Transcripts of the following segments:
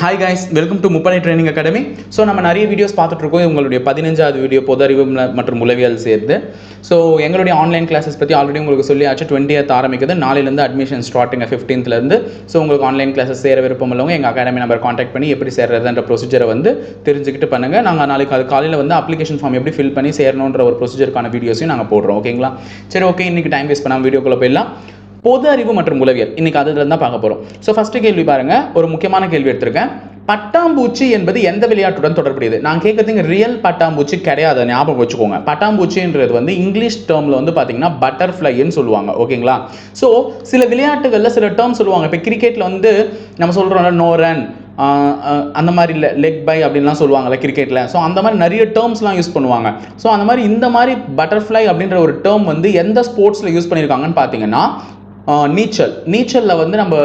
Hi guys welcome to முப்பனை training academy so நம்ம நிறைய வீடியோஸ் பார்த்துட்ருக்கோம் உங்களுடைய பதினஞ்சாவது வீடியோ பொது அறிவு மற்றும் உளவியல் சேர்த்து. ஸோ எங்களுடைய ஆன்லைன் கிளாஸஸ் பற்றி ஆல்ரெடி உங்களுக்கு சொல்லியாச்சு. டுவெண்ட்டியத் ஆரம்பிக்குது. நாளிலேருந்து அட்மிஷன் ஸ்டார்டிங் ஃபிஃப்டீன்த்லேருந்து ஸோ உங்களுக்கு ஆன்லைன் கிளாஸஸ் சேர விருப்பம் உள்ளவங்க எங்கள் அகாடமி நம்பர் காண்டாக்ட் பண்ணி எப்படி சேர்றதுன்ற ப்ரொசீஜரை வந்து தெரிஞ்சுக்கிட்டு பண்ணுங்கள் நாங்கள் நாளைக்கு அது காலையில் வந்து அப்ளிகேஷன் ஃபார்ம் எப்படி ஃபில் பண்ணி சேரணுன்ற ஒரு ப்ரொசீஜருக்கான வீடியோஸையும் நாங்கள் போடுறோம். ஓகேங்களா சரி ஓகே இன்னைக்கு டைம் வேஸ்ட் பண்ணாமல் வீடியோக்குள்ளே போயிடலாம். பொது அறிவு மற்றும் உளவியல். இன்னைக்கு அதில் தான் பார்க்க போகிறோம் ஸோ ஃபஸ்ட்டு கேள்வி பாருங்க. ஒரு முக்கியமான கேள்வி எடுத்திருக்கேன். பட்டாம்பூச்சி என்பது எந்த விளையாட்டுடன் தொடர்புடையது? நான் கேட்குறதுங்க ரியல் பட்டாம்பூச்சி கிடையாது. ஞாபகம் வச்சுக்கோங்க. பட்டாம்பூச்சின்றது வந்து இங்கிலீஷ் டேர்மில் வந்து பார்த்தீங்கன்னா பட்டர்ஃப்ளைன்னு சொல்லுவாங்க. ஓகேங்களா ஸோ சில விளையாட்டுகளில் சில டேர்ம் சொல்லுவாங்க. இப்போ கிரிக்கெட்டில் வந்து நம்ம சொல்கிறோம்ல நோ ரன் அந்த மாதிரி இல்லை லெக் பை அப்படின்லாம் சொல்லுவாங்கல்ல கிரிக்கெட்டில் ஸோ அந்த மாதிரி நிறைய டேர்ம்ஸ்லாம் யூஸ் பண்ணுவாங்க. ஸோ அந்த மாதிரி இந்த மாதிரி பட்டர்ஃப்ளை அப்படின்ற ஒரு டேர்ம் வந்து எந்த ஸ்போர்ட்ஸில் யூஸ் பண்ணியிருக்காங்கன்னு பார்த்தீங்கன்னா நீச்சல். நீச்சலில் வந்து நம்ம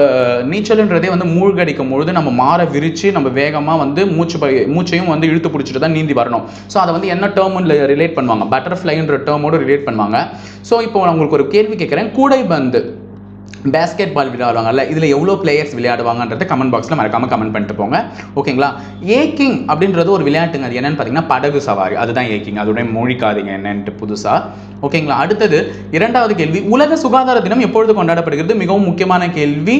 நீச்சல்ன்றதே வந்து மூழ்கடிக்கும் பொழுது நம்ம மாற விரித்து நம்ம வேகமாக வந்து மூச்சு ப மூச்சையும் வந்து இழுத்து பிடிச்சிட்டு தான் நீந்தி வரணும். ஸோ அதை வந்து என்ன டேர்மில் ரிலேட் பண்ணுவாங்க? பட்டர்ஃப்ளைன்ற டேர்மோடு ரிலேட் பண்ணுவாங்க. ஸோ இப்போ நான் உங்களுக்கு ஒரு கேள்வி கேட்குறேன். கூடைபந்து பேஸ்கெட் பால் விளையாடுவாங்கல்ல இதில் எவ்வளோ பிளேயர்ஸ் விளையாடுவாங்கன்றது கமெண்ட் பாக்ஸில் மறக்காமல் கமெண்ட் பண்ணிட்டு போங்க. ஓகேங்களா ஏக்கிங் அப்படின்றது ஒரு விளையாட்டுங்க. அது என்னன்னு பார்த்தீங்கன்னா படகு சவாரி. அதுதான் ஏக்கிங் அதோடைய மொழிக்காதீங்க என்னன்ட்டு புதுசாக ஓகேங்களா அடுத்தது இரண்டாவது கேள்வி. உலக சுகாதார தினம் எப்பொழுது கொண்டாடப்படுகிறது? மிகவும் முக்கியமான கேள்வி.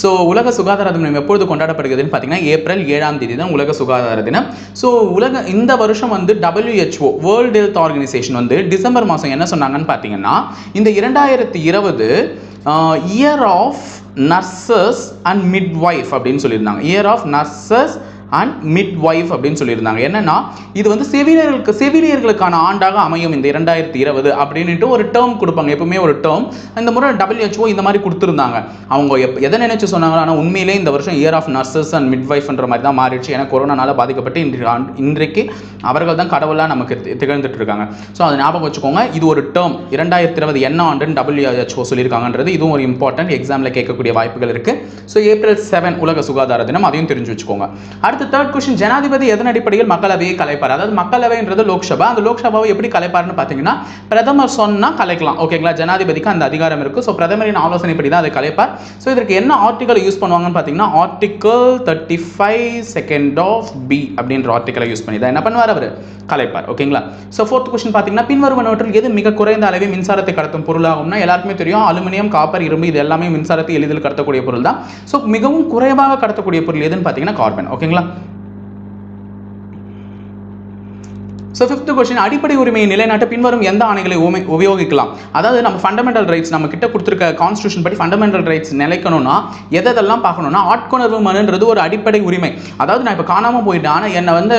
ஸோ உலக சுகாதார தினம் எப்பொழுது கொண்டாடப்படுகிறதுன்னு பார்த்தீங்கன்னா ஏப்ரல் ஏழாம் தேதி தான் உலக சுகாதார தினம். ஸோ உலக இந்த வருஷம் வந்து டபிள்யூஹெச்ஓ வேர்ல்டு ஹெல்த் ஆர்கனைசேஷன் வந்து டிசம்பர் மாதம் என்ன சொன்னாங்கன்னு பார்த்தீங்கன்னா இந்த இரண்டாயிரத்தி இருபது year of nurses and midwife அப்படின்னு சொல்லியிருந்தாங்க. Year of nurses and midwife அப்படின்னு சொல்லியிருந்தாங்க. என்னன்னா இது வந்து செவிலியர்களுக்கு செவிலியர்களுக்கான ஆண்டாக அமையும் இந்த இரண்டாயிரத்தி இருபது அப்படின்ட்டு ஒரு டேர்ம் கொடுப்பாங்க. எப்பவுமே ஒரு டேர்ம் இந்த முறை டபிள்யூஹெச்ஓ இந்த மாதிரி கொடுத்துருந்தாங்க. அவங்க எப் எதை நினைச்சு சொன்னாங்க? ஆனால் உண்மையிலே இந்த வருஷம் இயர் ஆஃப் நர்சஸ் அண்ட் மிட் ஒய்ஃப்ன்ற மாதிரி தான் மாறிடுச்சு. ஏன்னா கொரோனானால பாதிக்கப்பட்டு இன்று இன்றைக்கு அவர்கள் தான் கடவுளாக நமக்கு தி- திகழ்ந்துட்டு இருக்காங்க. ஸோ அதை ஞாபகம் வச்சுக்கோங்க. இது ஒரு டேர்ம் இரண்டாயிரத்தி இருபது என்ன ஆண்டுன்னு டபிள்யூஹெச்ஓ சொல்லியிருக்காங்கன்றது. இதுவும் ஒரு இம்பார்ட்டன்ட் எக்ஸாமில் கேட்கக்கூடிய வாய்ப்புகள் இருக்குது ஸோ ஏப்ரல் செவன் உலக சுகாதார தினம். அதையும் தெரிஞ்சு வச்சுக்கோங்க. அடுத்து தேர்ட் கொஸ்டின் ஜனாதிபதி எதன் அடிப்படையில் மக்களவையை கலைப்பார்? அதாவது மக்களவைன்றது லோக்சபா. அந்த லோக்சபாவை எப்படி கலைப்பார்னு பார்த்தீங்கன்னா பிரதமர் சொன்னால் கலைக்கலாம். ஓகேங்களா ஜனாதிபதிக்கு அந்த அதிகாரம் இருக்குது ஸோ பிரதமரின் ஆலோசனைப்படி தான் அதை கலைப்பார். ஸோ இதற்கு என்ன ஆர்டிக்கல் யூஸ் பண்ணுவாங்கன்னு பார்த்தீங்கன்னா article thirty five second of B அப்படின்ற ஆர்டிக்கலை யூஸ் பண்ணி தான் என்ன பண்ணுவார் அவர்? கலைப்பார். ஓகேங்களா ஸோ ஃபோர்த் கொஸ்டின் பார்த்தீங்கன்னா பின்வருவனவற்றில் எது மிக குறைந்த அளவில் மின்சாரத்தை கடத்தும் பொருளாகும்னா எல்லாருக்குமே தெரியும் அலுமினியம் காப்பர் இரும்பு இது எல்லாமே மின்சாரத்தை எளிதில் கடத்தக்கூடிய பொருள் தான் ஸோ மிகவும் குறைவாக கடத்தக்கூடிய பொருள் எதுன்னு பார்த்தீங்கன்னா கார்பன். ஓகேங்களா ஸோ ஃபிஃப்த் கொஸ்டின் அடிப்படை உரிமையை நிலைநாட்ட பின்வரும் எந்த ஆணைகளை உமை உபயோகிக்கலாம்? அதாவது நம்ம ஃபண்டமெண்டல் ரைட்ஸ் நம்ம கிட்ட கொடுத்துருக்க கான்ஸ்டியூஷன் படி ஃபண்டமெண்டல் ரைட்ஸ் நிலைக்கணும்னா எதெல்லாம் பார்க்கணும்னா ஆட்கொணர்வு மனுன்றது ஒரு அடிப்படை உரிமை. அதாவது நான் இப்போ காணாமல் போயிட்டேன். ஆனால் என்னை வந்து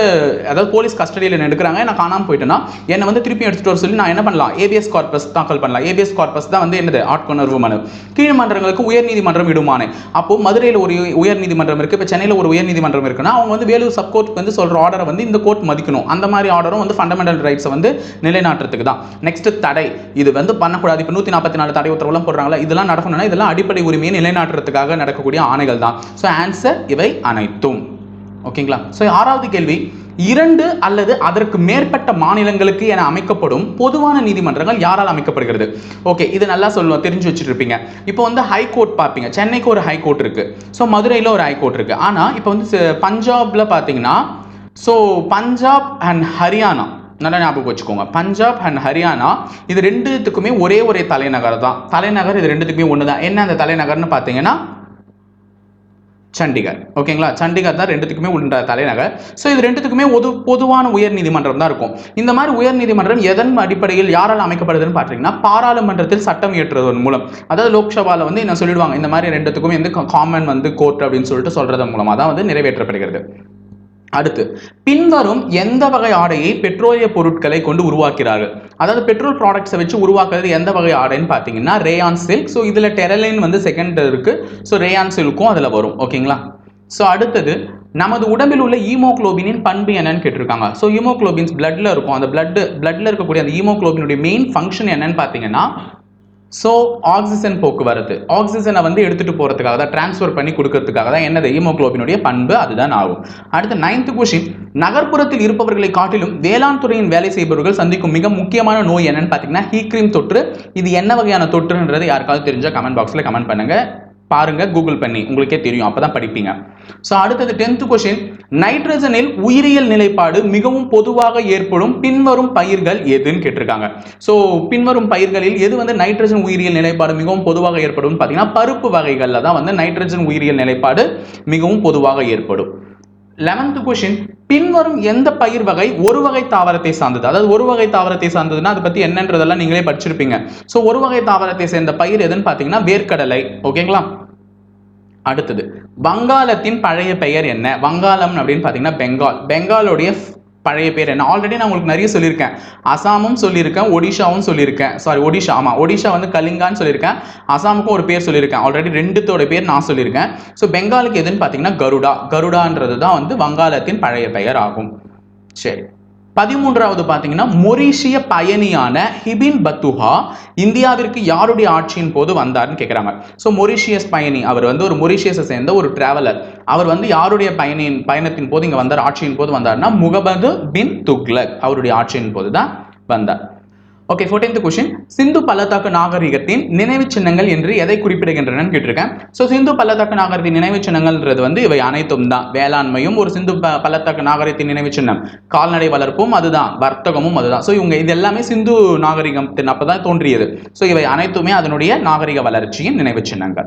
அதாவது போலீஸ் கஸ்டடியில் எடுக்கிறாங்க. நான் காணாமல் போயிட்டேன்னா என்னை வந்து திருப்பி எடுத்துகிட்டு வர சொல்லி நான் என்ன பண்ணலாம்? ஏபிஎஸ் கார்பஸ் தாக்கல் பண்ணலாம். ஏபிஎஸ் கார்பஸ் தான் வந்து என்னது? ஆட்கொணர்வு மனு. கீழ்மன்றங்களுக்கு உயர்நீதிமன்றம் இடுமானே. அப்போ மதுரையில் ஒரு உயர்நீதிமன்றம் இருக்குது இப்போ சென்னையில் ஒரு உயர்நீதிமன்றம் இருக்குன்னா அவங்க வந்து வேலூர் சப் கோர்ட் வந்து சொல்கிற ஆர்டரை வந்து இந்த கோர்ட் மதிக்கணும். அந்த மாதிரி ஆர்டரும் வந்து ஃபண்டமெண்டல் ரைட்ஸை வந்து நிலைநாட்டுறதுக்கு தான். நெக்ஸ்ட் தடை. இது வந்து பண்ணக்கூடாது. இப்போ நூற்றி நாற்பத்தி நாலு தடை உத்தரவுலாம் போடுறாங்களா இதெல்லாம் நடக்கணும்னா இதெல்லாம் அடிப்படை உரிமையை நிலைநாட்டுறதுக்காக நடக்கக்கூடிய ஆணைகள் தான். ஸோ ஆன்சர் இவை அனைத்தும். ஓகேங்களா? ஸோ ஆறாவது கேள்வி. இரண்டு அல்லது அதற்கு மேற்பட்ட மாநிலங்களுக்கு என அமைக்கப்படும் பொதுவான நீதிமன்றங்கள் யாரால் அமைக்கப்படுகிறது? ஓகே இது நல்லா சொல்லுவோம் தெரிஞ்சு வச்சுட்டு இருப்பீங்க இப்போ வந்து ஹைகோர்ட் பார்ப்பீங்க. சென்னைக்கு ஒரு ஹைகோர்ட் இருக்கு. ஸோ மதுரையில் ஒரு ஹைகோர்ட் இருக்கு. ஆனால் இப்போ வந்து பஞ்சாப்ல பார்த்தீங்கன்னா ஸோ பஞ்சாப் அண்ட் ஹரியானா நல்லா ஞாபகம் வச்சுக்கோங்க. பஞ்சாப் அண்ட் ஹரியானா இது ரெண்டுத்துக்குமே ஒரே ஒரே தலைநகர் தான். தலைநகர் இது ரெண்டுத்துக்குமே ஒன்று தான் என்ன அந்த தலைநகர்னு பார்த்தீங்கன்னா? சண்டிகர். ஓகேங்களா? சண்டிகர் தான் ரெண்டுத்துக்குமே உள்ள தலைநகர். ஸோ இது ரெண்டுத்துக்குமே பொது பொதுவான உயர் நீதிமன்றம் தான் இருக்கும். இந்த மாதிரி உயர் நீதிமன்றம் எதன் அடிப்படையில் யாரால் அமைக்கப்படுதுன்னு பார்த்தீங்கன்னா பாராளுமன்றத்தில் சட்டம் இயற்றுவதன் மூலம். அதாவது லோக்சபாவில் வந்து என்ன சொல்லிடுவாங்க? இந்த மாதிரி ரெண்டுத்துக்குமே வந்து காமன் வந்து கோர்ட் அப்படின்னு சொல்லிட்டு சொல்றதன் மூலமாக தான் வந்து நிறைவேற்றப்படுகிறது. அடுத்து பின்வரும் எந்த வகை ஆடையை பெட்ரோலிய பொருட்களை கொண்டு உருவாக்கிறார்கள்? அதாவது பெட்ரோல் ப்ராடக்ட்ஸை வச்சு உருவாக்குறது எந்த வகை ஆடைன்னு பார்த்தீங்கன்னா ரேயான் சில்க் ஸோ இதில் டெரலைன் வந்து செகண்ட் இருக்குது ஸோ ரேயான் சில்க்கும் அதில் வரும். ஓகேங்களா? ஸோ அடுத்தது நமது உடம்பில் உள்ள ஈமோக்ளோபினின் பண்பு என்னன்னு கேட்டிருக்காங்க. ஸோ ஈமோக்ளோபின்ஸ் பிளட்ல இருக்கும். அந்த பிளட் பிளட்ல இருக்கக்கூடிய அந்த ஈமோக்ளோபினுடைய மெயின் ஃபங்க்ஷன் என்னன்னு பார்த்தீங்கன்னா ஸோ ஆக்சிஜன் போக்குவரத்து. ஆக்சிஜனை வந்து எடுத்துகிட்டு போகிறதுக்காக தான் டிரான்ஸ்ஃபர் பண்ணி கொடுக்கறதுக்காக தான் என்னது? ஹீமோக்ளோபினுடைய பண்பு அதுதான் ஆகும். அடுத்து நைன்த் கொஷின் நகர்ப்புறத்தில் இருப்பவர்களை காட்டிலும் வேளாண் துறையின் வேலை செய்பவர்கள் சந்திக்கும் மிக முக்கியமான நோய் என்னன்னு பார்த்தீங்கன்னா ஹீக்ரீம் தொற்று. இது என்ன வகையான தொற்றுன்றது யாருக்காவது தெரிஞ்சால் கமெண்ட் பாக்ஸில் கமெண்ட் பண்ணுங்கள் பாருங்கள் கூகுள் பண்ணி உங்களுக்கே தெரியும். அப்போ தான் படிப்பீங்க. ஸோ அடுத்தது டென்த் கொஸ்டின் நைட்ரஜனில் உயிரியல் நிலைப்பாடு மிகவும் பொதுவாக ஏற்படும் பின்வரும் பயிர்கள் எதுன்னு கேட்டிருக்காங்க. ஸோ பின்வரும் பயிர்களில் எது வந்து நைட்ரஜன் உயிரியல் நிலைப்பாடு மிகவும் பொதுவாக ஏற்படும்? பார்த்தீங்கன்னா பருப்பு வகைகளில் தான் வந்து நைட்ரஜன் உயிரியல் நிலைப்பாடு மிகவும் பொதுவாக ஏற்படும். லெவன்த் கொஷின் பின்வரும் எந்த பயிர் வகை ஒரு வகை தாவரத்தை சார்ந்தது? அதாவது ஒரு வகை தாவரத்தை சார்ந்ததுன்னா அதை பத்தி என்னன்றதெல்லாம் நீங்களே படிச்சிருப்பீங்க. ஸோ ஒரு வகை தாவரத்தை சேர்ந்த பயிர் எதுன்னு பார்த்தீங்கன்னா வேர்க்கடலை. ஓகேங்களா அடுத்தது வங்காளத்தின் பழைய பெயர் என்ன? வங்காளம் அப்படின்னு பார்த்தீங்கன்னா பெங்கால். பெங்காலுடைய பழைய பேர். என்ன ஆல்ரெடி நான் உங்களுக்கு நிறைய சொல்லியிருக்கேன். அசாமும் சொல்லியிருக்கேன் ஒடிஷாவும் சொல்லியிருக்கேன். சாரி ஒடிஷா ஆமாம் ஒடிஷா வந்து கலிங்கான்னு சொல்லியிருக்கேன். அசாமுக்கும் ஒரு பேர் சொல்லியிருக்கேன். ஆல்ரெடி ரெண்டுத்தோட பேர் நான் சொல்லியிருக்கேன். ஸோ பெங்காலுக்கு எதுன்னு பார்த்தீங்கன்னா கருடா. கருடான்றது தான் வந்து வங்காளத்தின் பழைய பெயர் ஆகும். சரி. பதிமூன்றாவது பார்த்தீங்கன்னா மொரீஷிய பயணியான ஹிபின் பத்துஹா இந்தியாவிற்கு யாருடைய ஆட்சியின் போது வந்தார்னு கேட்குறாங்க ஸோ மொரீஷியஸ் பயணி அவர் வந்து ஒரு மொரீஷியஸை சேர்ந்த ஒரு டிராவலர் அவர் வந்து யாருடைய பயணியின் பயணத்தின் போது இங்கே வந்தார் ஆட்சியின் போது வந்தார்னா முகமது பின் துக்லக் அவருடைய ஆட்சியின் போது தான் வந்தார். ஓகே ஃபோர்டீன்த் கொஸ்டின் சிந்து பள்ளத்தாக்கு நாகரிகத்தின் நினைவு சின்னங்கள் என்று எதை குறிப்பிடுகின்றன கேட்டிருக்கேன். ஸோ சிந்து பள்ளத்தாக்கு நாகரிகத்தின் நினைவு சின்னங்கள்ன்றது வந்து இவை அனைத்தும் தான். வேளாண்மையும் ஒரு சிந்து ப- பள்ளத்தாக்கு நாகரிகத்தின் நினைவு சின்னம். கால்நடை வளர்ப்பும் அதுதான். வர்த்தகமும் அதுதான். ஸோ இவங்க இது எல்லாமே சிந்து நாகரிகத்தின் அப்பதான் தோன்றியது. ஸோ இவை அனைத்துமே அதனுடைய நாகரிக வளர்ச்சியின் நினைவு சின்னங்கள்.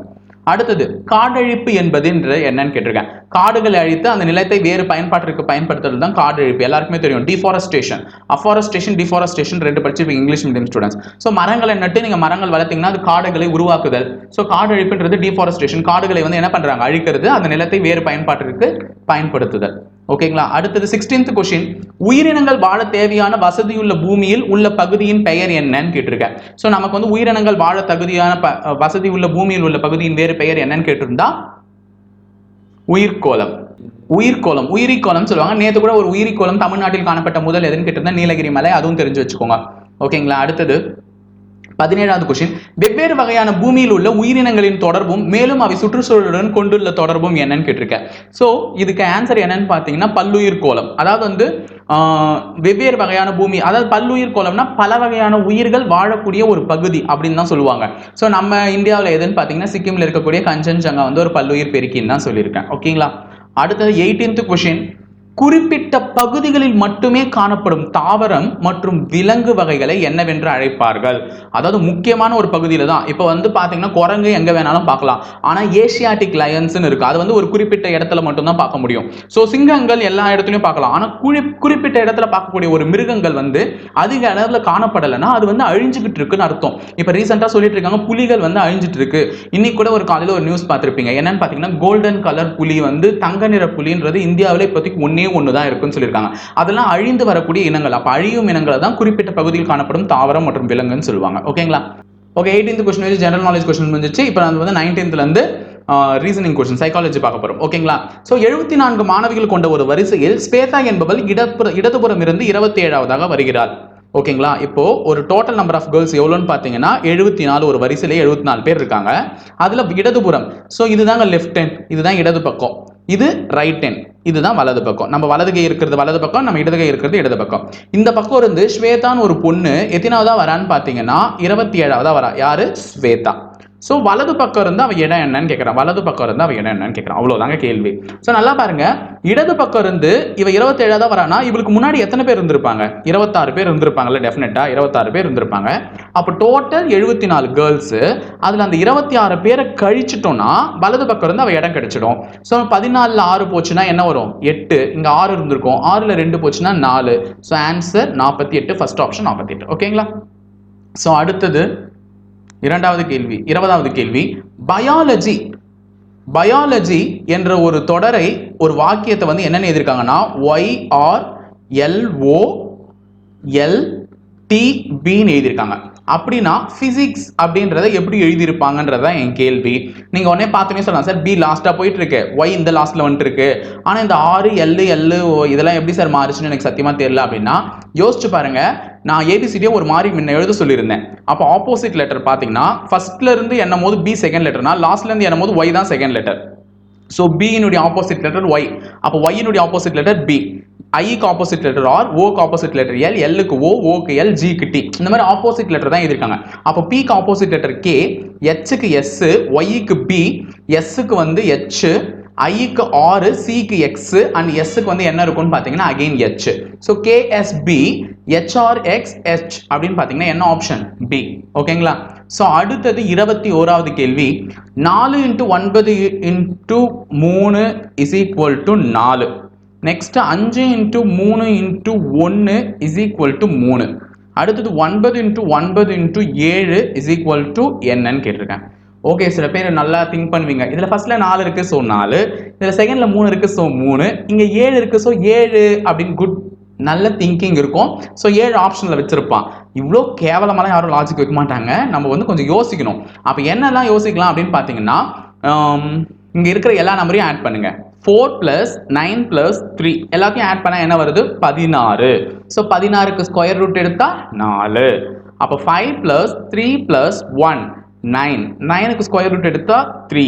அடுத்தது காடழிப்பு என்பது என்று என்னன்னு கேட்டிருக்கேன். காடுகளை அழித்து அந்த நிலத்தை வேறு பயன்பாட்டிற்கு பயன்படுத்துறது தான் காடழிப்பு. எல்லாருக்குமே தெரியும் டிஃபாரஸ்டேஷன் அஃபாரஸ்டேஷன் டிஃபாரஸ்டேஷன் ரெண்டு படிச்சிருப்பீங்க இங்கிலீஷ் மீடியம் ஸ்டூடெண்ட்ஸ் ஸோ மரங்களை நட்டு நீங்கள் மரங்கள் வளர்த்தீங்கன்னா அது காடுகளை உருவாக்குதல். ஸோ காடழிப்புன்றது டிஃபாரஸ்டேஷன் காடுகளை வந்து என்ன பண்ணுறாங்க அழிக்கிறது அந்த நிலத்தை வேறு பயன்பாட்டிற்கு பயன்படுத்துதல். ஓகேங்களா? அடுத்தது சிக்ஸ்டீன்த் கொஸ்டின் உயிரினங்கள் வாழ தேவையான வசதியுள்ள பூமியில் உள்ள பகுதியின் பெயர் என்னன்னு கேட்டிருக்கேன். ஸோ நமக்கு வந்து உயிரினங்கள் வாழ தகுதியான ப வசதி உள்ள பூமியில் உள்ள பகுதியின் வேறு பெயர் என்னன்னு கேட்டிருந்தா? உயிர்கோலம் உயிர்கோளம் உயிரிக்கோளம் சொல்லுவாங்க. நேற்று கூட ஒரு உயிரிக்கோளம் தமிழ்நாட்டில் காணப்பட்ட முதல் எதுன்னு கேட்டிருந்தா? நீலகிரி மலை. அதுவும் தெரிஞ்சு வச்சுக்கோங்க. ஓகேங்களா? அடுத்தது பதினேழாவது கொஸ்டின் வெவ்வேறு வகையான பூமியில் உள்ள உயிரினங்களின் தொடர்பும் மேலும் அவை சுற்றுச்சூழலுடன் கொண்டுள்ள தொடர்பும் என்னன்னு கேட்டிருக்கேன். ஸோ இதுக்கு ஆன்சர் என்னன்னு பார்த்தீங்கன்னா பல்லுயிர் கோலம் அதாவது வந்து வெவ்வேறு வகையான பூமி அதாவது பல்லுயிர் கோலம்னா பல வகையான உயிர்கள் வாழக்கூடிய ஒரு பகுதி அப்படின்னு தான் சொல்லுவாங்க. ஸோ நம்ம இந்தியாவில் எதுன்னு பார்த்தீங்கன்னா சிக்கிமில் இருக்கக்கூடிய கஞ்சன்ஜங்கா வந்து ஒரு பல்லுயிர் பெருக்கின்னு தான் சொல்லியிருக்கேன். ஓகேங்களா அடுத்தது எயிட்டீன்த் கொஷின் குறிப்பிட்ட பகுதிகளில் மட்டுமே காணப்படும் தாவரம் மற்றும் விலங்கு வகைகளை என்னவென்று அழைப்பார்கள். அதாவது முக்கியமான ஒரு பகுதியில் தான். இப்போ வந்து பார்த்தீங்கன்னா குரங்கு எங்கே வேணாலும் பார்க்கலாம். ஆனால் ஏசியாட்டிக் லயன்ஸ்னு இருக்கு. அது வந்து ஒரு குறிப்பிட்ட இடத்துல மட்டும்தான் பார்க்க முடியும். ஸோ சிங்கங்கள் எல்லா இடத்துலையும் பார்க்கலாம். ஆனால் குறி குறிப்பிட்ட இடத்துல பார்க்கக்கூடிய ஒரு மிருகங்கள் வந்து அதிக அளவில் காணப்படலைன்னா அது வந்து அழிஞ்சுக்கிட்டு இருக்குன்னு அர்த்தம். இப்போ ரீசெண்டாக சொல்லிட்டு இருக்காங்க புலிகள் வந்து அழிஞ்சிட்டு இருக்கு. இன்னைக்கு கூட ஒரு காலையில் ஒரு நியூஸ் பார்த்துருப்பீங்க. என்னன்னு பார்த்தீங்கன்னா கோல்டன் கலர் புலி வந்து தங்க நிற புலின்றது இந்தியாவில் இப்போதைக்கு ஒன்றே ஒன்று தான் இருக்குன்னு சொல்லியிருக்காங்க. அதெல்லாம் அழிந்து வரக்கூடிய இனங்கள். அப்போ அழியும் இனங்களை தான் குறிப்பிட்ட பகுதியில் காணப்படும் தாவரம் மற்றும் விலங்குன்னு சொல்லுவாங்க. ஓகேங்களா? ஓகே எயிட்டீன்த் கொஸ்டின் வந்து ஜெனரல் நாலேஜ் கொஸ்டின் முடிஞ்சிச்சு. இப்போ அது வந்து நைன்டீன்த்லேருந்து ரீசனிங் கொஸ்டின் சைக்காலஜி பார்க்க போகிறோம் ஓகேங்களா? ஸோ எழுபத்தி நான்கு மாணவிகள் கொண்ட ஒரு வரிசையில் ஸ்பேதா என்பவள் இடப்புற இடதுபுறம் இருந்து இருபத்தி ஏழாவதாக வருகிறார் ஓகேங்களா? இப்போ ஒரு டோட்டல் நம்பர் ஆஃப் கேர்ள்ஸ் எவ்வளோன்னு பார்த்தீங்கன்னா எழுபத்தி நாலு ஒரு வரிசையில் எழுபத்தி நாலு பேர் இருக்காங்க. அதுல இடதுபுறம் ஸோ இதுதாங்க லெஃப்ட் ஹேண்ட் இதுதான் இடது பக்கம். இது ரைட் ஹேண்ட் இதுதான் வலது பக்கம். நம்ம வலது கை இருக்கிறது வலது பக்கம் நம்ம இடது கை இருக்கிறது இடது பக்கம். இந்த பக்கம் இருந்து ஸ்வேதான்னு ஒரு பொண்ணு எத்தனாவதா வரான்னு பார்த்தீங்கன்னா இருபத்தி ஏழாவதா வரா. யாரு? ஸ்வேதா. ஸோ வலது பக்கம் இருந்து அவன் இடம் என்னன்னு கேட்குறான் வலது பக்கம் இருந்து அவன் இடம் என்னன்னு கேட்குறான் அவ்வளோதாங்க கேள்வி. ஸோ நல்லா பாருங்க. இடது பக்கம் இருந்து இவ தான் வரானா இவளுக்கு முன்னாடி எத்தனை பேர் இருந்திருப்பாங்க? இருபத்தாறு பேர் இருந்திருப்பாங்கல்ல டெஃபினட்டா இருபத்தாறு பேர் இருந்திருப்பாங்க. அப்போ டோட்டல் எழுபத்தி நாலு கேர்ள்ஸு அதில் அந்த இருபத்தி ஆறு பேரை கழிச்சிட்டோம்னா வலது பக்கம் இருந்து அவள் இடம் கிடைச்சிடும். ஸோ பதினாலில் ஆறு போச்சுன்னா என்ன வரும்? எட்டு. இங்கே ஆறு இருந்திருக்கும். ஆறில் ரெண்டு போச்சுன்னா நாலு. ஸோ ஆன்சர் நாற்பத்தி எட்டு ஃபர்ஸ்ட் ஆப்ஷன் நாற்பத்தி எட்டு. ஓகேங்களா ஸோ அடுத்தது இரண்டாவது கேள்வி இருபதாவது கேள்வி. பயாலஜி பயாலஜி என்ற ஒரு தொடரை ஒரு வாக்கியத்தை வந்து என்னென்ன எழுதியிருக்காங்கன்னா Y R L O L டிபின்னு எழுதியிருக்காங்க. அப்படின்னா ஃபிசிக்ஸ் அப்படின்றத எப்படி எழுதியிருப்பாங்கன்றது தான் என் கேள்வி. நீங்கள் உடனே பார்த்தோன்னே சொல்லலாம் சார் பி லாஸ்ட்டாக போயிட்டு இருக்கு ஒய் இந்த லாஸ்ட்டில் வந்துட்டு இருக்கு ஆனால் இந்த ஆறு எல்லு எல்லு இதெல்லாம் எப்படி சார் மாறுச்சுன்னு எனக்கு சத்தியமாக தெரியல. அப்படின்னா யோசிச்சு பாருங்கள் நான் ஏபிசிடியை ஒரு மாதிரி முன்ன எழுத சொல்லியிருந்தேன். அப்போ ஆப்போசிட் லெட்டர் பார்த்தீங்கன்னா ஃபர்ஸ்ட்லேருந்து என்னும் போது பி செகண்ட் லெட்டர்னா லாஸ்ட்லேருந்து என்னும் போது ஒய் தான் செகண்ட் லெட்டர் ஸோ பியினுடைய ஆப்போசிட் லெட்டர் ஒய் அப்போ ஒய்யினுடைய ஆப்போசிட் லெட்டர் பி ஐக்கு ஆப்போசிட் லெட்டர் ஆர் ஓக்கு ஆப்போசிட் லெட்டர் எல் எல்லுக்கு ஓ ஓக்கு எல் ஜிக்கு டி இந்த மாதிரி ஆப்போசிட் லெட்டர் தான் எழுதிருக்காங்க அப்போ பிக்கு ஆப்போசிட் லெட்டர் கே ஹெச்சுக்கு எஸ் ஒய்க்கு பி எஸ்ஸுக்கு வந்து ஹெச் ஐக்கு ஆறு சிக்கு எக்ஸ் அண்ட் எஸ்ஸுக்கு வந்து என்ன இருக்கும்னு பார்த்தீங்கன்னா again H so KSP HR X H அப்படின்னு பார்த்தீங்கன்னா என்ன ஆப்ஷன் பி ஓகேங்களா ஸோ அடுத்தது இருபத்தி ஓராவது கேள்வி. நாலு இன்ட்டு ஒன்பது இன்ட்டு மூணு இஸ் ஈக்குவல் டு நாலு. நெக்ஸ்ட் அஞ்சு இன்ட்டு மூணு இன்ட்டு ஒன்று இஸ் ஈக்குவல் டு மூணு. அடுத்தது ஒன்பது இன்ட்டு ஒன்பது இன்ட்டு ஏழு இஸ் ஈக்குவல் டு என்னன்னு கேட்டிருக்கேன். ஓகே சில பேர் நல்லா திங்க் பண்ணுவீங்க. இதில் ஃபர்ஸ்ட்ல நாலு இருக்கு ஸோ நாலு. இதில் செகண்ட்ல மூணு இருக்கு ஸோ மூணு. இங்கே ஏழு இருக்கு ஸோ ஏழு அப்படின்னு குட் நல்ல திங்கிங் இருக்கும். ஸோ ஏழு ஆப்ஷனில் வச்சுருப்பான். இவ்வளோ கேவலமான யாரும் லாஜிக் வைக்க மாட்டாங்க. நம்ம வந்து கொஞ்சம் யோசிக்கணும். அப்போ என்னெல்லாம் யோசிக்கலாம் அப்படின்னு பார்த்தீங்கன்னா இங்கே இருக்கிற எல்லா நம்பரையும் ஆட் பண்ணுங்கள் four plus nine plus three எல்லாத்தையும் ஆட் பண்ணால் என்ன வருது? பதினாறு. ஸோ பதினாறுக்கு ஸ்கொயர் ரூட் எடுத்தால் நாலு. அப்போ five plus three plus one nine நைனுக்கு ஸ்கொயர் ரூட் எடுத்தால் த்ரீ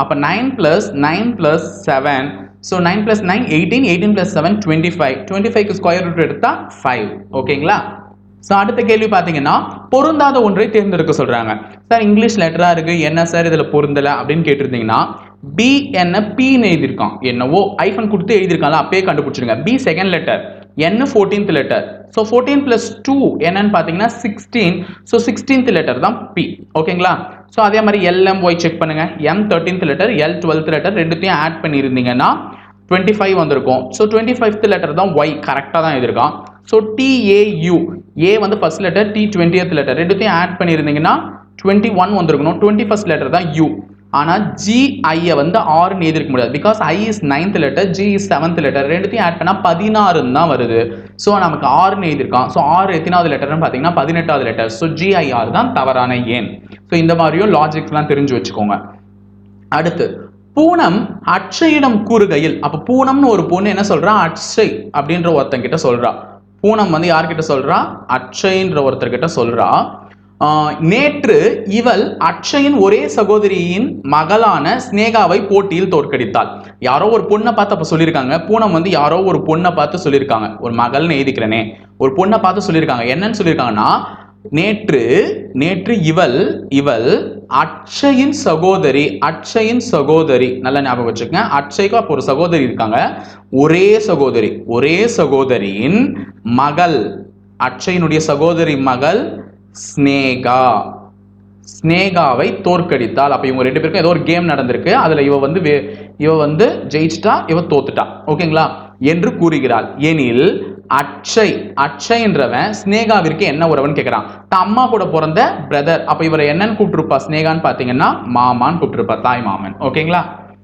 அப்போ nine plus nine plus seven so nine plus nine eighteen eighteen plus seven twenty five twenty ஃபைவ்க்கு ஸ்கொயர் ரூட் எடுத்தால் ஃபைவ் ஓகேங்களா? ஸோ அடுத்த கேள்வி பார்த்தீங்கன்னா பொருந்தாத ஒன்றை தேர்ந்தெடுக்க சொல்கிறாங்க சார் இங்கிலீஷ் லெட்டராக இருக்குது என்ன சார் இதில் பொருந்தலை அப்படின்னு கேட்டிருந்தீங்கன்னா பி என்ன பின்னு எழுதியிருக்கான். என்னவோ ஐஃபன் கொடுத்து எழுதியிருக்காங்க அப்பயே கண்டுபிடிச்சிருங்க பி செகண்ட் லெட்டர் என்ன fourteenth letter so fourteen plus two என்னன்னு பார்த்தீங்கன்னா சிக்ஸ்டீன் ஸோ சிக்ஸ்டீன்த் லெட்டர் தான் பி ஓகேங்களா? ஸோ அதே மாதிரி எல்எம் ஒய் செக் பண்ணுங்கள் M thirteenth letter L twelfth letter ரெண்டுத்தையும் ஆட் பண்ணியிருந்தீங்கன்னா டுவெண்ட்டி ஃபைவ் வந்திருக்கும். ஸோ டுவெண்ட்டி ஃபைவ்த் லெட்டர் தான் ஒய் கரெக்டாக தான் இருக்கான் ஸோ டிஏயு ஏ வந்து first letter T twentieth letter ரெண்டுத்தையும் ஆட் பண்ணியிருந்தீங்கன்னா டுவெண்ட்டி ஒன் வந்திருக்கணும். டுவெண்ட்டி ஃபர்ஸ்ட் லெட்டர் தான் யூ ஆனால் ஜிஐயை வந்து ஆறுன்னு எழுதிருக்க முடியாது. Because I is ninth letter G is seventh letter ரெண்டுத்தையும் ஆட் பண்ணால் பதினாறுன்னு தான் வருது. ஸோ நமக்கு ஆறுன்னு எழுதியிருக்கான் ஸோ ஆறு எத்தனாவது லெட்டர்னு பார்த்தீங்கன்னா பதினெட்டாவது லெட்டர் ஸோ ஜிஐஆர் தான் தவறான ஏன் ஸோ இந்த மாதிரியும் லாஜிக்ஸ்லாம் தெரிஞ்சு வச்சுக்கோங்க. அடுத்து பூனம் அட்சயிடம் கூறுகையில் அப்போ பூனம்னு ஒரு பொண்ணு என்ன சொல்றா? அட்சய் அப்படின்ற ஒருத்தங்கிட்ட சொல்றா. பூனம் வந்து யார்கிட்ட சொல்றா? அட்சயன்ற ஒருத்தர்கிட்ட சொல்றா. நேற்று இவள் அக்ஷயின் ஒரே சகோதரியின் மகளான ஸ்னேகாவை போட்டியில் தோற்கடித்தாள். யாரோ ஒரு பொண்ணை பார்த்து அப்போ சொல்லியிருக்காங்க. பூனம் வந்து யாரோ ஒரு பொண்ணை பார்த்து சொல்லியிருக்காங்க. ஒரு மகள்னு எழுதிக்கிறேனே. ஒரு பொண்ணை பார்த்து சொல்லியிருக்காங்க. என்னன்னு சொல்லியிருக்காங்கன்னா நேற்று நேற்று இவள் இவள் அட்சையின் சகோதரி அட்சையின் சகோதரி. நல்லா ஞாபகம் வச்சுக்கங்க. அக்ஷய்க்கு அப்போ ஒரு சகோதரி இருக்காங்க. ஒரே சகோதரி ஒரே சகோதரியின் மகள் அக்ஷயனுடைய சகோதரி மகள் ஸ்னேகா. ஸ்னேகாவை தோற்கடித்தாள். அப்போ இவங்க ரெண்டு பேருக்கும் ஏதோ ஒரு கேம் நடந்திருக்கு. அதில் இவ வந்து வே- இவ வந்து ஜெயிச்சிட்டா இவ தோத்துட்டா. ஓகேங்களா என்று கூறுகிறாள். எனில் அட்சய் அட்சயன்றவன் ஸ்னேகாவிற்கு என்ன உறவுன்னு கேட்குறான் தான் அம்மா கூட பிறந்த பிரதர் அப்போ இவரை என்னன்னு கூப்பிட்டுருப்பா? ஸ்னேகான்னு பார்த்தீங்கன்னா மாமான்னு கூப்பிட்டுருப்பா தாய் மாமன். ஓகேங்களா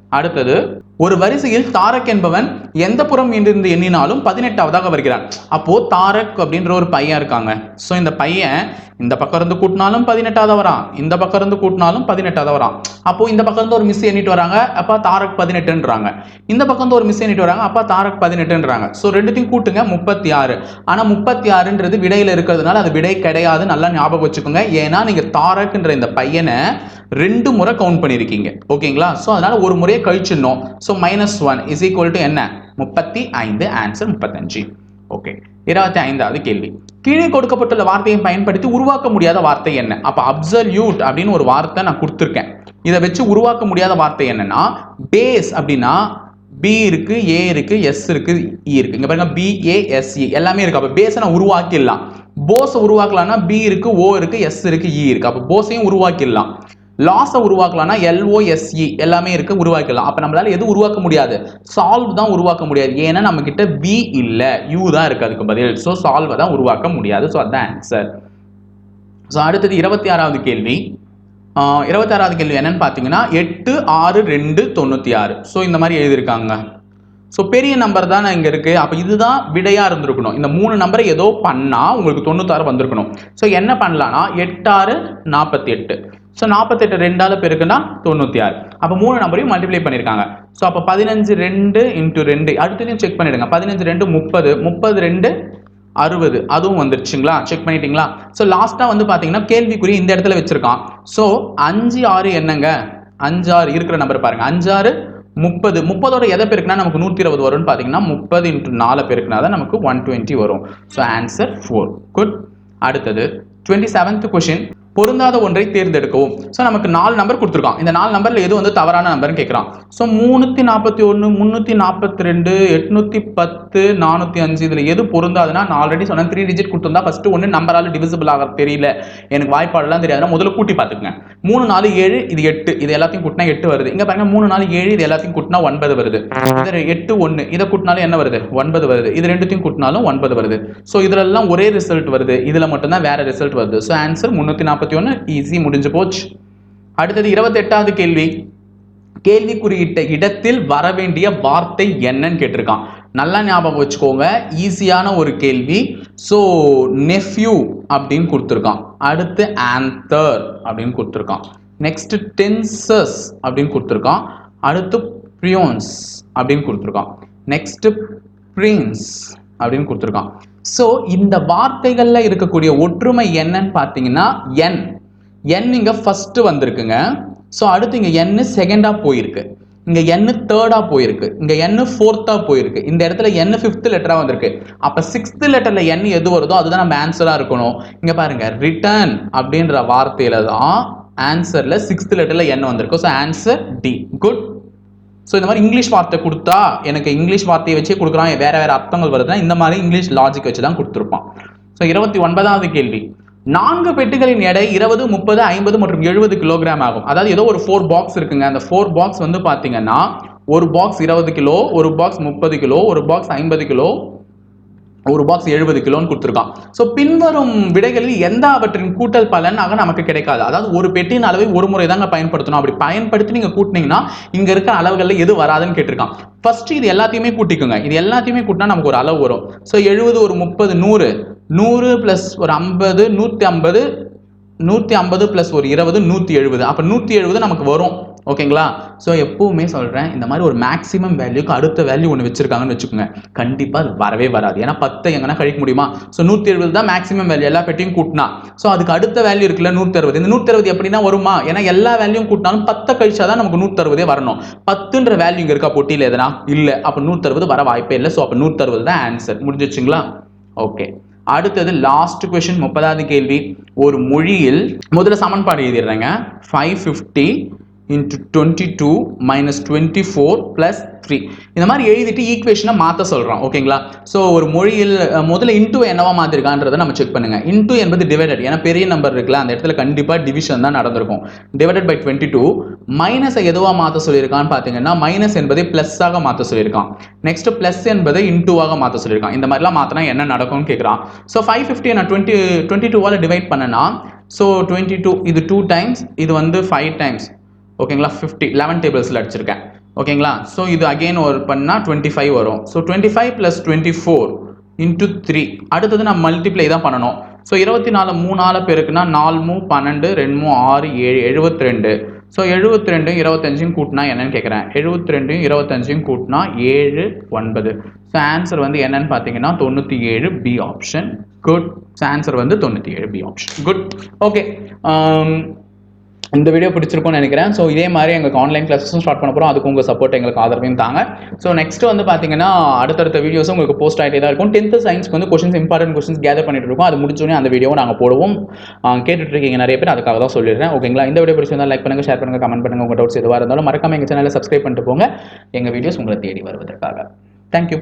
அடுத்தது ஒரு வரிசையில் தாரக் என்பவன் எந்த புறம் இருந்து எண்ணினாலும் பதினெட்டாவதாக வருகிறான். அப்போ தாரக் அப்படின்ற ஒரு பையன் இருக்காங்க. ஸோ இந்த பையன் இந்த பக்கம் இருந்து கூட்டினாலும் பதினெட்டாவது வரான். இந்த பக்கம் இருந்து கூட்டினாலும் பதினெட்டாவது வரான். அப்போ இந்த பக்கம் இருந்து ஒரு மிஸ் எண்ணிட்டு வராங்க. அப்பா தாரக் பதினெட்டுன்றாங்க. இந்த பக்கம் இருந்து ஒரு மிஸ் எண்ணிட்டு வராங்க. அப்பா தாரக் பதினெட்டுன்றாங்க. ஸோ ரெண்டுத்தையும் கூட்டுங்க. முப்பத்தி ஆறு ஆனால் முப்பத்தி ஆறுன்றது விடையில் இருக்கிறதுனால அது விடை கிடையாது. நல்லா ஞாபகம் வச்சுக்கோங்க. ஏன்னா நீங்கள் தாரக்ன்ற இந்த பையனை ரெண்டு முறை கவுண்ட் பண்ணியிருக்கீங்க. ஓகேங்களா ஸோ அதனால ஒரு முறையை கழிச்சிடணும். So minus one is equal to என்ன? முப்பத்தி ஐந்து ஆன்சர் முப்பத்தஞ்சு. ஓகே இருபத்தி ஐந்தாவது கேள்வி. கீழே கொடுக்கப்பட்டுள்ள வார்த்தையை பயன்படுத்தி உருவாக்க முடியாத வார்த்தை என்ன? அப்போ அப்சல்யூட் அப்படின்னு ஒரு வார்த்தை நான் கொடுத்துருக்கேன். இதை வச்சு உருவாக்க முடியாத வார்த்தை என்னன்னா பேஸ் அப்படின்னா பி இருக்கு ஏ இருக்கு எஸ் இருக்கு இ இருக்கு. இங்க பாருங்க பி ஏ எஸ் இ எல்லாமே இருக்கு. அப்போ பேஸை நான் உருவாக்கிடலாம். போஸை உருவாக்கலாம்னா பி இருக்கு ஓ இருக்கு எஸ் இருக்கு இ இருக்கு. அப்போ போஸையும் உருவாக்கிடலாம். லாஸை உருவாக்கலாம்னா எல்ஓஎஸ்இ எல்லாமே இருக்கு உருவாக்கலாம் அப்போ நம்மளால எது உருவாக்க முடியாது? சால்வ் தான் உருவாக்க முடியாது. ஏன்னா நம்ம கிட்ட பி இல்லை யூ தான் இருக்கு அதுக்கு பதில். ஸோ சால்வை தான் உருவாக்க முடியாது. ஸோ அதுதான் ஆன்சர் ஸோ அடுத்தது இருபத்தி ஆறாவது கேள்வி. இருபத்தி ஆறாவது கேள்வி என்னன்னு பார்த்தீங்கன்னா எட்டு ஆறு ரெண்டு தொண்ணூற்றி ஆறு. ஸோ இந்த மாதிரி எழுதியிருக்காங்க. ஸோ பெரிய நம்பர் தானே இங்கே இருக்குது அப்போ இதுதான் விடையாக இருந்திருக்கணும். இந்த மூணு நம்பரை ஏதோ பண்ணால் உங்களுக்கு தொண்ணூத்தாறு வந்திருக்கணும். ஸோ என்ன பண்ணலான்னா எட்டாறு நாற்பத்தி எட்டு ஸோ நாற்பத்தெட்டு ரெண்டால் பெருக்குன்னா தொண்ணூற்றி ஆறு அப்போ மூணு நம்பரையும் மல்டிப்ளை பண்ணியிருக்காங்க ஸோ அப்போ பதினஞ்சு ரெண்டு இன்ட்டு ரெண்டு அடுத்ததையும் செக் பண்ணிடுங்க. பதினஞ்சு ரெண்டு முப்பது முப்பது ரெண்டு அறுபது. அதுவும் வந்துருச்சுங்களா? செக் பண்ணிட்டீங்களா? ஸோ லாஸ்ட்டாக வந்து பார்த்தீங்கன்னா கேள்விக்குறி இந்த இடத்துல வச்சுருக்கான். ஸோ அஞ்சு ஆறு என்னங்க? அஞ்சு ஆறு இருக்கிற நம்பர் பாருங்கள் அஞ்சாறு முப்பது. முப்பதோட எதை பெருக்குனா நமக்கு நூற்றி இருபது வரும்னு பார்த்தீங்கன்னா முப்பது இன்ட்டு நாலு பெருக்குனா தான் நமக்கு ஒன் டுவெண்ட்டி வரும். ஸோ ஆன்சர் ஃபோர் குட் அடுத்தது டுவெண்ட்டி செவன்த் கொஷின் பொருந்தாத ஒன்றை தேர்ந்தெடுக்கவும். ஸோ நமக்கு நாலு நம்பர் கொடுத்துருக்கான். இந்த நாலு நம்பரில் எது வந்து தவறான நம்பர்னு கேட்குறான். ஸோ மூணுத்தி நாற்பத்தி ஒன்று முந்நூற்றி நாற்பத்தி ரெண்டு எட்நூற்றி பத்து நானூற்றி அஞ்சு இதில் எது பொருந்தாதுன்னா நான் ஆல்ரெடி சொன்னேன் த்ரீ டிஜிட் கொடுத்துருந்தா ஃபஸ்ட்டு ஒன்று நம்பரால் டிவிசிபிள் ஆக தெரியல. எனக்கு வாய்ப்பாடெல்லாம் தெரியாதுன்னா முதல்ல கூட்டி பார்த்துக்குங்க. மூணு நாலு ஏழு இது எட்டு. இது எல்லாத்தையும் கூட்டினா எட்டு வருது. இங்கே பாருங்க மூணு நாலு ஏழு இது எல்லாத்தையும் கூட்டினா ஒன்பது வருது. இது எட்டு ஒன்று இதை கூட்டினாலும் என்ன வருது? ஒன்பது வருது. இது ரெண்டுத்தையும் கூட்டினாலும் ஒன்பது வருது. ஸோ இதிலெல்லாம் ஒரே ரிசல்ட் வருது. இதில் மட்டும்தான் வேற ரிசல்ட் வருது. ஸோ ஆன்சர் முந்நூற்றி நாற்பத்தி ஒன்று ஈஸி முடிஞ்சு போச்சு. அடுத்தது இருபத்தெட்டாவது கேள்வி. கேள்வி குறியிட்ட இடத்தில் வர வேண்டிய வார்த்தை என்னன்னு கேட்டிருக்கான். நல்லா ஞாபகம் வச்சுக்கோங்க ஈஸியான ஒரு கேள்வி. ஸோ நெஃப்யூ அப்படின்னு கொடுத்துருக்கான். அடுத்து ஆந்தர் அப்படின்னு கொடுத்துருக்கான். நெக்ஸ்ட் டென்சஸ் அப்படின்னு கொடுத்துருக்கான். அடுத்து ப்ரியோன்ஸ் அப்படின்னு கொடுத்துருக்கான். நெக்ஸ்ட் பிரின்ஸ் அப்படின்னு கொடுத்துருக்கான். ஸோ இந்த வார்த்தைகளில் இருக்கக்கூடிய ஒற்றுமை என்னன்னு பார்த்தீங்கன்னா என் என் இங்கே ஃபஸ்ட்டு வந்திருக்குங்க. ஸோ அடுத்து இங்கே என் செகண்டாக போயிருக்கு. இங்கே என் தேர்டாக போயிருக்கு. இங்கே என் ஃபோர்த்தாக போயிருக்கு. இந்த இடத்துல என் ஃபிஃப்த் லெட்டராக வந்திருக்கு. அப்போ சிக்ஸ்த்து லெட்டரில் என் எது வருதோ அதுதான் நம்ம ஆன்சராக இருக்கணும். இங்கே பாருங்கள் ரிட்டர்ன் அப்படின்ற வார்த்தையில் தான் ஆன்சரில் சிக்ஸ்த் லெட்டரில் என் வந்திருக்கு. So answer D good so இந்த மாதிரி இங்கிலீஷ் வார்த்தை கொடுத்தா எனக்கு இங்கிலீஷ் வார்த்தையை வச்சே கொடுக்குறான் வேற வேற அர்த்தங்கள் வருதுன்னா இந்த மாதிரி இங்கிலீஷ் லாஜிக் வச்சு தான் கொடுத்துருப்பான். ஸோ இருபத்தி ஒன்பதாவது கேள்வி. நான்கு பெட்டுகளின் எடை இருபது முப்பது ஐம்பது மற்றும் எழுபது கிலோகிராம் ஆகும். அதாவது ஏதோ ஒரு ஃபோர் பாக்ஸ் இருக்குங்க. அந்த ஃபோர் பாக்ஸ் வந்து பார்த்தீங்கன்னா ஒரு பாக்ஸ் இருபது கிலோ ஒரு பாக்ஸ் முப்பது கிலோ ஒரு பாக்ஸ் ஐம்பது கிலோ ஒரு பாக்ஸ் எழுபது கிலோன்னு கொடுத்துருக்கான். ஸோ பின்வரும் விடைகளில் எந்த அவற்றின் கூட்டல் பலனாக நமக்கு கிடைக்காது. அதாவது ஒரு பெட்டியின் அளவை ஒரு முறை தாங்க பயன்படுத்தணும். அப்படி பயன்படுத்தி நீங்கள் கூட்டினீங்கன்னா இங்கே இருக்கிற அளவுகளில் எது வராதுன்னு கேட்டிருக்கான். ஃபர்ஸ்ட் இது எல்லாத்தையுமே கூட்டிக்கோங்க. இது எல்லாத்தையுமே கூட்டினா நமக்கு ஒரு அளவு வரும். ஸோ எழுபது ஒரு முப்பது நூறு. நூறு ப்ளஸ் ஒரு ஐம்பது நூற்றி ஐம்பது நூற்றி ஐம்பது ப்ளஸ் ஒரு இருபது நூற்றி எழுபது. அப்போ நூற்றி எழுபது நமக்கு வரும். ஓகேங்களா? ஸோ எப்பவுமே சொல்கிறேன் இந்த மாதிரி ஒரு மேக்ஸிமம் வேல்யூக்கு அடுத்த வேல்யூ ஒன்று வச்சிருக்காங்கன்னு வச்சுக்கோங்க. கண்டிப்பாக அது வரவே வராது. ஏன்னா பத்தை எங்கன்னா கழிக்க முடியுமா? ஸோ நூற்றி எழுபது தான் மேக்ஸிமம் வேல்யூ எல்லா பெட்டியும் கூட்டினா. ஸோ அதுக்கு அடுத்த வேல்யூ இருக்குல்ல நூற்றி அறுபது. இந்த நூற்றி அறுபது எப்படின்னா வருமா? ஏன்னா எல்லா வேல்யூம் கூட்டினாலும் பத்தை கழிச்சா தான் நமக்கு நூற்றி அறுபதே வரணும். பத்துன்ற வேல்யூ இங்கே இருக்கா? போட்டியில் எதனா? இல்லை. அப்போ நூற்றி அறுபது வர வாய்ப்பே இல்லை. ஸோ அப்போ நூற்றி அறுபது தான் ஆன்சர் முடிஞ்சிச்சுங்களா ஓகே அடுத்தது லாஸ்ட் கொஷின் முப்பதாவது கேள்வி. ஒரு மொழியில் முதல்ல சமன்பாடு எழுதிடுறேங்க. Five fifty into twenty two minus twenty four plus three இந்த மாதிரி எழுதிட்டு ஈக்குவேஷனை மாற்ற சொல்கிறோம் ஓகேங்களா ஸோ ஒரு மொழியில் முதல்ல இன்டூ என்னவா மாற்றிருக்கான்றதை நம்ம செக் பண்ணுங்க. இன்டூ என்பது டிவைடட் ஏன்னா பெரிய நம்பர் இருக்குல்ல அந்த இடத்துல கண்டிப்பாக டிவிஷன் தான் நடந்திருக்கும். டிவைடட் பை டுவெண்ட்டி டூ மைனஸை எதுவாக மாற்ற சொல்லியிருக்கான்னு பார்த்தீங்கன்னா மைனஸ் என்பதை ப்ளஸ்ஸாக மாற்ற சொல்லியிருக்கான். நெக்ஸ்ட் ப்ளஸ் என்பதை இன்டூவாக மாற்ற சொல்லியிருக்கான். இந்த மாதிரிலாம் மாற்றினா என்ன நடக்கும்னு கேட்குறான் ஸோ ஃபைவ் ஃபிஃப்டி நான் டுவெண்ட்டி டுவெண்ட்டி டூவால் டிவைட் பண்ணனா ஸோ டுவெண்ட்டி டூ இது டூ டைம்ஸ் இது வந்து ஃபைவ் டைம்ஸ் ஓகேங்களா? ஃபிஃப்டி லெவன் டேபிள்ஸில் அடிச்சிருக்கேன். ஓகேங்களா? ஸோ இது அகெயின் ஒரு பண்ணால் டுவெண்ட்டி ஃபைவ் வரும். So twenty five plus twenty four into three அடுத்தது நான் மல்டிப்ளை தான் பண்ணணும். ஸோ இருபத்தி நாலு மூணால பேருக்குன்னா நாலு மூ பன்னெண்டு ரெண்டு மூ ஆறு ஏழு எழுபத்தி ரெண்டு ஸோ எழுபத்தி ரெண்டும் இருபத்தஞ்சையும் கூட்டினா என்னன்னு கேட்குறேன் எழுபத்தி ரெண்டும் இருபத்தஞ்சும் கூட்டினா ஏழு ஒன்பது. ஸோ ஆன்சர் வந்து என்னன்னு பார்த்தீங்கன்னா தொண்ணூற்றி ஏழு பி ஆப்ஷன் குட் ஆன்சர் வந்து தொண்ணூற்றி ஏழு பி ஆப்ஷன் குட் ஓகே இந்த வீடியோ பிடிச்சிருக்கும்னு நினைக்கிறேன். ஸோ இதே மாதிரி எங்களுக்கு ஆன்லைன் கிளாஸஸும் ஸ்டார்ட் பண்ண போகிறோம் அதுக்கு உங்கள் சப்போர்ட் எங்களுக்கு ஆதரவையும் தாங்க. ஸோ நெக்ஸ்ட் வந்து பார்த்தீங்கன்னா அடுத்தடுத்த வீடியோஸும் உங்களுக்கு போஸ்ட் ஆகிட்டே தான் இருக்கும். டென்த்து சயின்ஸ்க்கு வந்து கொஷின்ஸ் இம்பார்ட்டன்ட் கொஷின்ஸ் கேதர் பண்ணிட்டு இருக்கோம். அது முடிச்சோடனே அந்த வீடியோவை நாங்கள் போடுவோம். கேட்டுட்ருக்கீங்க நிறைய பேர் அதுக்காக தான் சொல்லிடுறேன். ஓகேங்களா இந்த வீடியோ பிடிச்சிருந்தால் லைக் பண்ணுங்கள் ஷேர் பண்ணுங்கள் கமெண்ட் பண்ணுங்கள் உங்கள் டவுட்ஸ் எதுவாக இருந்தாலும் மறக்காம எங்கள் சேனலில் சப்ஸ்கிரைப் பண்ணிட்டு போங்க. எங்கள் வீடியோஸ் உங்களை தேடி வருவதற்காக. தேங்க்யூ